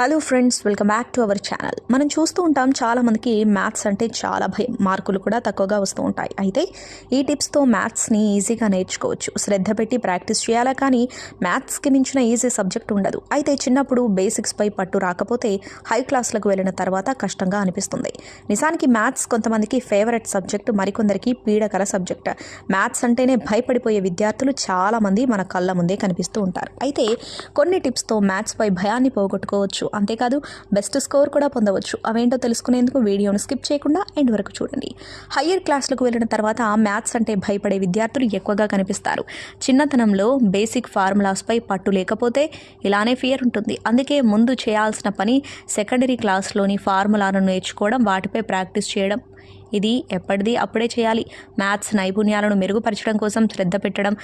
Hello friends welcome back to our channel. మనం చూస్తూ ఉంటాం చాలామందికి మ్యాథ్స్ అంటే చాలా భయం. మార్కులు కూడా తక్కువగా వస్తూ ఉంటాయి. అయితే ఈ టిప్స్తో మ్యాథ్స్ని ఈజీగా నేర్చుకోవచ్చు. శ్రద్ధ పెట్టి ప్రాక్టీస్ చేయాలా కానీ మ్యాథ్స్కి మించిన ఈజీ సబ్జెక్ట్ ఉండదు. అయితే చిన్నప్పుడు బేసిక్స్పై పట్టు రాకపోతే హై క్లాస్లకు వెళ్ళిన తర్వాత కష్టంగా అనిపిస్తుంది. నిజానికి మ్యాథ్స్ కొంతమందికి ఫేవరెట్ సబ్జెక్ట్ మరికొందరికి పీడకర సబ్జెక్ట్. మ్యాథ్స్ అంటేనే భయపడిపోయే విద్యార్థులు చాలామంది మన కళ్ళ ముందే కనిపిస్తూ ఉంటారు. అయితే కొన్ని టిప్స్తో మ్యాథ్స్పై భయాన్ని పోగొట్టుకోవచ్చు. అంతేకాదు బెస్ట్ స్కోర్ కూడా పొందవచ్చు. అవేంటో తెలుసుకునేందుకు వీడియోను స్కిప్ చేయకుండా ఎండ్ వరకు చూడండి. హయ్యర్ క్లాసులకు వెళ్ళిన తర్వాత మ్యాథ్స్ అంటే భయపడే విద్యార్థులు ఎక్కువగా కనిపిస్తారు. చిన్నతనంలో బేసిక్ ఫార్ములాస్పై పట్టు లేకపోతే ఇలానే ఫియర్ ఉంటుంది. అందుకే ముందు చేయాల్సిన పని సెకండరీ క్లాస్లోని ఫార్ములాను నేర్చుకోవడం వాటిపై ప్రాక్టీస్ చేయడం. ఇది ఎప్పటిది అప్పుడే చేయాలి. మ్యాథ్స్ నైపుణ్యాలను మెరుగుపరచడం కోసం శ్రద్ధ పెట్టడం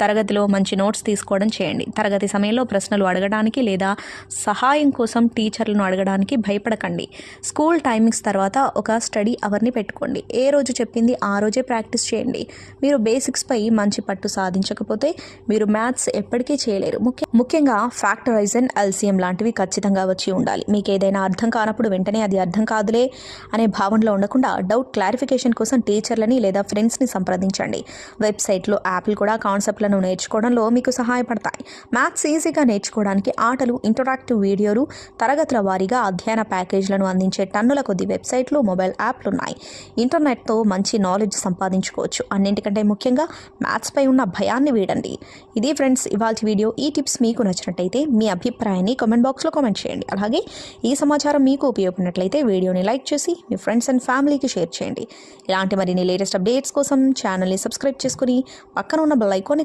తరగతిలో మంచి నోట్స్ తీసుకోవడం చేయండి. తరగతి సమయంలో ప్రశ్నలు అడగడానికి లేదా సహాయం కోసం టీచర్లను అడగడానికి భయపడకండి. స్కూల్ టైమింగ్స్ తర్వాత ఒక స్టడీ అవర్ని పెట్టుకోండి. ఏ రోజు చెప్పింది ఆ రోజే ప్రాక్టీస్ చేయండి. మీరు బేసిక్స్పై మంచి పట్టు సాధించకపోతే మీరు మ్యాథ్స్ ఎప్పటికీ చేయలేరు. ముఖ్య ముఖ్యంగా ఫ్యాక్టరైజన్ ఎల్సిఎం లాంటివి ఖచ్చితంగా వచ్చి ఉండాలి. మీకు ఏదైనా అర్థం కానప్పుడు వెంటనే అది అర్థం కాదులే అనే భావనలో ఉండకుండా డౌట్ క్లారిఫికేషన్ కోసం టీచర్లని లేదా ఫ్రెండ్స్ని సంప్రదించండి. వెబ్సైట్లో యాప్లు కూడా కాన్సెప్ట్ కాన్సెప్ట్లను నేర్చుకోవడంలో మీకు సహాయపడతాయి. మ్యాథ్స్ ఈజీగా నేర్చుకోవడానికి ఆటలు ఇంటరాక్టివ్ వీడియోలు తరగతుల వారీగా అధ్యయన ప్యాకేజీలను అందించే టన్నుల కొద్ది వెబ్సైట్లు మొబైల్ యాప్లు ఉన్నాయి ఇంటర్నెట్తో మంచి నాలెడ్జ్ సంపాదించుకోవచ్చు. అన్నింటికంటే ముఖ్యంగా మ్యాథ్స్పై ఉన్న భయాన్ని వీడండి. ఇది ఫ్రెండ్స్ ఇవాళ వీడియో. ఈ టిప్స్ మీకు నచ్చినట్టయితే మీ అభిప్రాయాన్ని కామెంట్ బాక్స్లో కామెంట్ చేయండి. అలాగే ఈ సమాచారం మీకు ఉపయోగపడినట్లయితే వీడియోని లైక్ చేసి మీ ఫ్రెండ్స్ అండ్ ఫ్యామిలీకి షేర్ చేయండి. ఇలాంటి మరిన్ని లేటెస్ట్ అప్డేట్స్ కోసం ఛానల్ని సబ్స్క్రైబ్ చేసుకుని పక్కన ఉన్న బెల్ ఐకాన్ని